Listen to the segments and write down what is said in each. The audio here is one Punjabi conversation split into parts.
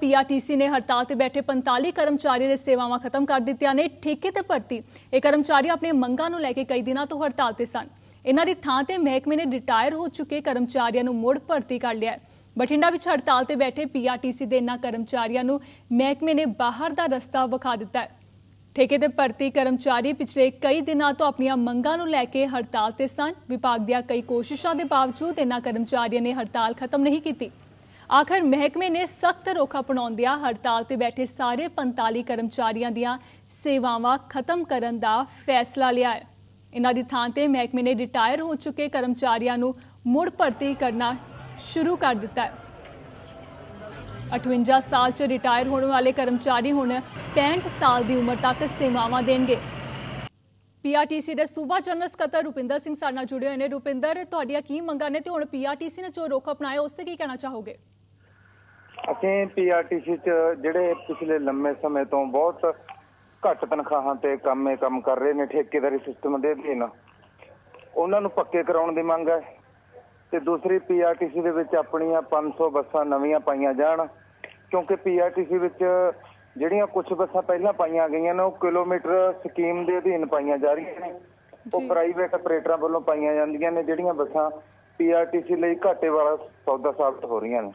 ਪੀਆਰਟੀਸੀ ਨੇ ਹੜਤਾਲ ਤੇ ਬੈਠੇ 45 ਕਰਮਚਾਰੀਆਂ ਦੇ ਸੇਵਾਵਾਂ ਖਤਮ ਕਰ ਦਿੱਤੀਆਂ ਨੇ, ਠੇਕੇ ਤੇ ਭਰਤੀ। ਇਹ ਕਰਮਚਾਰੀ ਆਪਣੇ ਮੰਗਾਂ ਨੂੰ ਲੈ ਕੇ ਕਈ ਦਿਨਾਂ ਤੋਂ ਹੜਤਾਲ ਤੇ ਸਨ। ਇਹਨਾਂ ਦੀ ਥਾਂ ਤੇ ਮਹਿਕਮੇ ਨੇ ਰਿਟਾਇਰ ਹੋ ਚੁੱਕੇ ਕਰਮਚਾਰੀਆਂ ਨੂੰ ਮੁੜ ਭਰਤੀ ਕਰ ਲਿਆ ਬਠਿੰਡਾ ਵਿੱਚ ਹੜਤਾਲ ਤੇ ਬੈਠੇ ਪੀਆਰਟੀਸੀ ਦੇ ਇਹਨਾਂ ਕਰਮਚਾਰੀਆਂ ਨੂੰ ਮਹਿਕਮੇ ਨੇ ਬਾਹਰ ਦਾ ਰਸਤਾ ਵਿਖਾ ਦਿੱਤਾ ਹੈ। ਠੇਕੇ ਤੇ ਭਰਤੀ ਕਰਮਚਾਰੀ ਪਿਛਲੇ ਕਈ ਦਿਨਾਂ ਤੋਂ ਆਪਣੀਆਂ ਮੰਗਾਂ ਨੂੰ ਲੈ ਕੇ ਹੜਤਾਲ ਤੇ ਸਨ। ਵਿਭਾਗ ਦੀਆਂ ਕਈ ਕੋਸ਼ਿਸ਼ਾਂ ਦੇ ਬਾਵਜੂਦ ਇਹਨਾਂ ਕਰਮਚਾਰੀਆਂ ਨੇ ਹੜਤਾਲ ਖਤਮ ਨਹੀਂ ਕੀਤੀ। ਆਖਰ ਮਹਿਕਮੇ ਨੇ ਸਖਤ ਰੋਕ ਅਪਣਾਉਂਦਿਆਂ ਹੜਤਾਲ ਤੇ ਬੈਠੇ ਸਾਰੇ 45 ਕਰਮਚਾਰੀਆਂ ਦੀਆਂ ਸੇਵਾਵਾਂ ਖਤਮ ਕਰਨ ਦਾ ਫੈਸਲਾ ਲਿਆ ਹੈ। ਇਹਨਾਂ ਦੀ ਥਾਂ ਤੇ ਮਹਿਕਮੇ ਨੇ ਰਿਟਾਇਰ ਹੋ ਚੁੱਕੇ ਕਰਮਚਾਰੀਆਂ ਨੂੰ ਮੁੜ ਭਰਤੀ ਕਰਨਾ ਸ਼ੁਰੂ ਕਰ ਦਿੱਤਾ ਹੈ। 58 ਸਾਲ 'ਚ ਰਿਟਾਇਰ ਹੋਣ ਵਾਲੇ ਕਰਮਚਾਰੀ ਹੁਣ 65 ਸਾਲ ਦੀ ਉਮਰ ਤੱਕ ਸੇਵਾਵਾਂ ਦੇਣਗੇ। ਪੀਆਰਟੀਸੀ ਦੇ ਸੂਬਾ ਜਨਰਲ ਸਕੱਤਰ ਰੁਪਿੰਦਰ ਸਿੰਘ ਸਾਡੇ ਨਾਲ ਜੁੜੇ ਹੋਏ ਨੇ। ਰੁਪਿੰਦਰ, ਤੁਹਾਡੀਆਂ ਕੀ ਮੰਗਾਂ ਨੇ ਤੇ ਹੁਣ ਪੀਆਰਟੀਸੀ ਨੇ ਜੋ ਰੋਕ ਅਪਣਾਇਆ ਉਸ ਤੇ ਕੀ ਕਹਿਣਾ ਚਾਹੋਗੇ? ਅਸੀਂ ਪੀਆਰਟੀਸੀ ਚ ਜਿਹੜੇ ਪਿਛਲੇ ਲੰਮੇ ਸਮੇਂ ਤੋਂ ਬਹੁਤ ਘੱਟ ਤਨਖਾਹਾਂ ਤੇ ਕੰਮੇ ਕੰਮ ਕਰ ਰਹੇ ਨੇ ਠੇਕੇਦਾਰੀ ਸਿਸਟਮ ਦੇ ਅਧੀਨ ਉਹਨਾਂ ਨੂੰ ਪੱਕੇ ਕਰਾਉਣ ਦੀ ਮੰਗ ਹੈ ਤੇ ਦੂਸਰੀ ਪੀਆਰਟੀਸੀ ਦੇ ਵਿੱਚ ਆਪਣੀਆਂ 500 ਬੱਸਾਂ ਨਵੀਆਂ ਪਾਈਆਂ ਜਾਣ ਕਿਉਂਕਿ ਪੀਆਰਟੀਸੀ ਵਿੱਚ ਜਿਹੜੀਆਂ ਕੁਝ ਬੱਸਾਂ ਪਹਿਲਾਂ ਪਾਈਆਂ ਗਈਆਂ ਨੇ ਉਹ ਕਿਲੋਮੀਟਰ ਸਕੀਮ ਦੇ ਅਧੀਨ ਪਾਈਆਂ ਜਾ ਰਹੀਆਂ ਨੇ ਉਹ। ਪ੍ਰਾਈਵੇਟ ਆਪਰੇਟਰਾਂ ਵੱਲੋਂ ਪਾਈਆਂ ਜਾਂਦੀਆਂ ਨੇ ਜਿਹੜੀਆਂ ਬੱਸਾਂ ਪੀਆਰਟੀਸੀ ਲਈ ਘਾਟੇ ਵਾਲਾ ਸੌਦਾ ਸਾਬਤ ਹੋ ਰਹੀਆਂ ਨੇ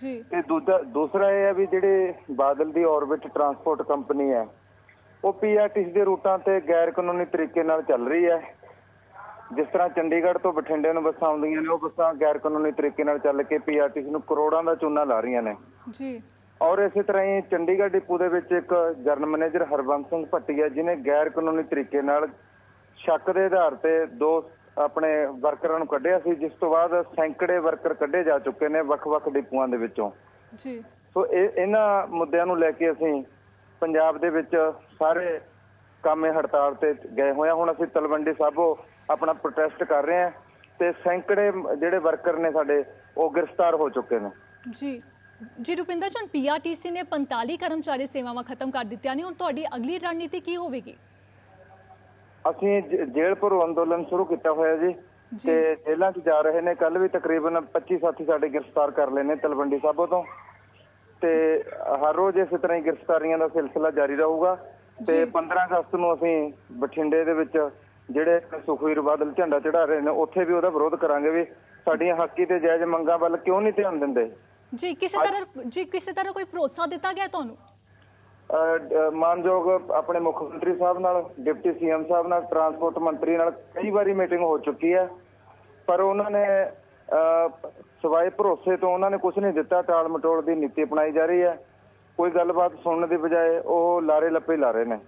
ਜੀ। ਤੇ ਦੂਜਾ ਦੂਸਰਾ ਇਹ ਹੈ ਵੀ ਜਿਹੜੇ ਬਾਦਲ ਦੀ ਔਰਬਿਟ ਟਰਾਂਸਪੋਰਟ ਕੰਪਨੀ ਹੈ ਉਹ ਪੀਆਰਟੀਸੀ ਦੇ ਰੂਟਾਂ ਤੇ ਗੈਰ ਕਾਨੂੰਨੀ ਤਰੀਕੇ ਨਾਲ ਚੱਲ ਰਹੀ ਹੈ। ਜਿਸ ਤਰ੍ਹਾਂ ਚੰਡੀਗੜ੍ਹ ਤੋਂ ਬਠਿੰਡੇ ਨੂੰ ਬੱਸਾਂ ਆਉਂਦੀਆਂ ਨੇ ਉਹ ਬੱਸਾਂ ਗੈਰ ਕਾਨੂੰਨੀ ਤਰੀਕੇ ਨਾਲ ਚੱਲ ਕੇ ਪੀਆਰਟੀਸੀ ਨੂੰ ਕਰੋੜਾਂ ਦਾ ਚੂਨਾ ਲਾ ਰਹੀਆਂ ਨੇ। ਜੀ। ਔਰ ਇਸੇ ਤਰ੍ਹਾਂ ਹੀ ਚੰਡੀਗੜ੍ਹ ਡਿਪੂ ਦੇ ਵਿੱਚ ਇੱਕ ਜਨਰਲ ਮੈਨੇਜਰ ਹਰਬੰਸ ਸਿੰਘ ਭੱਟੀਆ ਜਿਨੇ ਗੈਰ ਕਾਨੂੰਨੀ ਤਰੀਕੇ ਨਾਲ ਸ਼ੱਕ ਦੇ ਆਧਾਰ ਤੇ ਦੋ ਆਪਣੇ ਵਰਕਰਾਂ ਨੂੰ ਕੱਢਿਆ ਸੀ ਜਿਸ ਤੋਂ ਬਾਅਦ ਸੈਂਕੜੇ ਵਰਕਰ ਕੱਢੇ ਜਾ ਚੁੱਕੇ ਨੇ ਵੱਖ-ਵੱਖ ਡਿਪੂਆਂ ਦੇ ਵਿੱਚੋਂ। ਜੀ। ਸੋ ਇਹ ਇਹਨਾਂ ਮੁੱਦਿਆਂ ਨੂੰ ਲੈ ਕੇ ਅਸੀਂ ਪੰਜਾਬ ਦੇ ਵਿੱਚ ਸਾਰੇ ਕਾਮੇ ਹੜਤਾਲ ਤੇ ਗਏ ਹੋਏ ਹੁਣ ਅਸੀਂ ਤਲਵੰਡੀ ਸਾਬੋ ਆਪਣਾ ਪ੍ਰੋਟੈਸਟ ਕਰ ਰਹੇ ਹਾਂ ਤੇ ਸੈਂਕੜੇ ਜਿਹੜੇ ਵਰਕਰ ਨੇ ਸਾਡੇ ਉਹ ਗ੍ਰਿਫਤਾਰ ਹੋ ਚੁੱਕੇ ਨੇ। ਜੀ। ਜੀ ਰੁਪਿੰਦਰ ਜੀ ਪੀਆਰਟੀਸੀ ਨੇ 45 ਕਰਮਚਾਰੀ ਸੇਵਾਵਾਂ ਖਤਮ ਕਰ ਦਿੱਤੀਆਂ ਨੇ। ਹੁਣ ਤੁਹਾਡੀ ਅਗਲੀ ਰਣਨੀਤੀ ਕੀ ਹੋਵੇਗੀ? ਅਸੀਂ ਜੇਲ੍ਹ ਭਰੋ ਅੰਦੋਲਨ ਸ਼ੁਰੂ ਕੀਤਾ ਹੋਇਆ ਜੀ। ਤੇ ਜੇਲ੍ਹਾਂ 'ਚ ਜਾ ਰਹੇ ਨੇ ਕੱਲ ਵੀ ਤਕਰੀਬਨ 25 ਸਾਥੀ ਸਾਡੇ ਗ੍ਰਿਫਤਾਰ ਕਰ ਲਏ ਨੇ ਤਲਵੰਡੀ ਸਾਬੋ ਤੋਂ। ਤੇ ਹਰ ਰੋਜ਼ ਇਸੇ ਤਰ੍ਹਾਂ ਹੀ ਗ੍ਰਿਫਤਾਰੀਆਂ ਦਾ ਸਿਲਸਿਲਾ ਜਾਰੀ ਰਹੂਗਾ। ਤੇ ਜੀ। 15 ਅਗਸਤ ਨੂੰ ਅਸੀਂ ਬਠਿੰਡੇ ਦੇ ਵਿੱਚ ਜਿਹੜੇ ਸੁਖਵੀਰ ਬਾਦਲ ਝੰਡਾ ਚੜਾ ਰਹੇ ਨੇ ਉੱਥੇ ਵੀ ਉਹਦਾ ਵਿਰੋਧ ਕਰਾਂਗੇ ਵੀ ਸਾਡੀਆਂ ਹੱਕੀ ਤੇ ਜਾਇਜ਼ ਮੰਗਾਂ ਵੱਲ ਕਿਉਂ ਨਹੀਂ ਧਿਆਨ ਦਿੰਦੇ? ਜੀ ਕਿਸੇ ਤਰ੍ਹਾਂ ਜੀ ਕਿਸੇ ਤਰ੍ਹਾਂ ਕੋਈ ਭਰੋਸਾ ਦਿੱਤਾ ਗਿਆ ਤੁਹਾਨੂੰ? ਮਾਨਯੋਗ ਆਪਣੇ ਮੁੱਖ ਮੰਤਰੀ ਸਾਹਿਬ ਨਾਲ ਡਿਪਟੀ ਸੀਐਮ ਸਾਹਿਬ ਨਾਲ ਟਰਾਂਸਪੋਰਟ ਮੰਤਰੀ ਨਾਲ ਕਈ ਵਾਰੀ ਮੀਟਿੰਗ ਹੋ ਚੁੱਕੀ ਹੈ। ਪਰ ਉਹਨਾਂ ਨੇ ਅਹ, ਸਿਵਾਏ ਭਰੋਸੇ ਤੋਂ ਉਹਨਾਂ ਨੇ ਕੁਝ ਨਹੀਂ ਦਿੱਤਾ। ਟਾਲ ਮਟੋਲ ਦੀ ਨੀਤੀ ਅਪਣਾਈ ਜਾ ਰਹੀ ਹੈ। ਕੋਈ ਗੱਲਬਾਤ ਸੁਣਨ ਦੀ ਬਜਾਏ ਉਹ ਲਾਰੇ ਲੱਪੇ ਲਾ ਰਹੇ ਨੇ।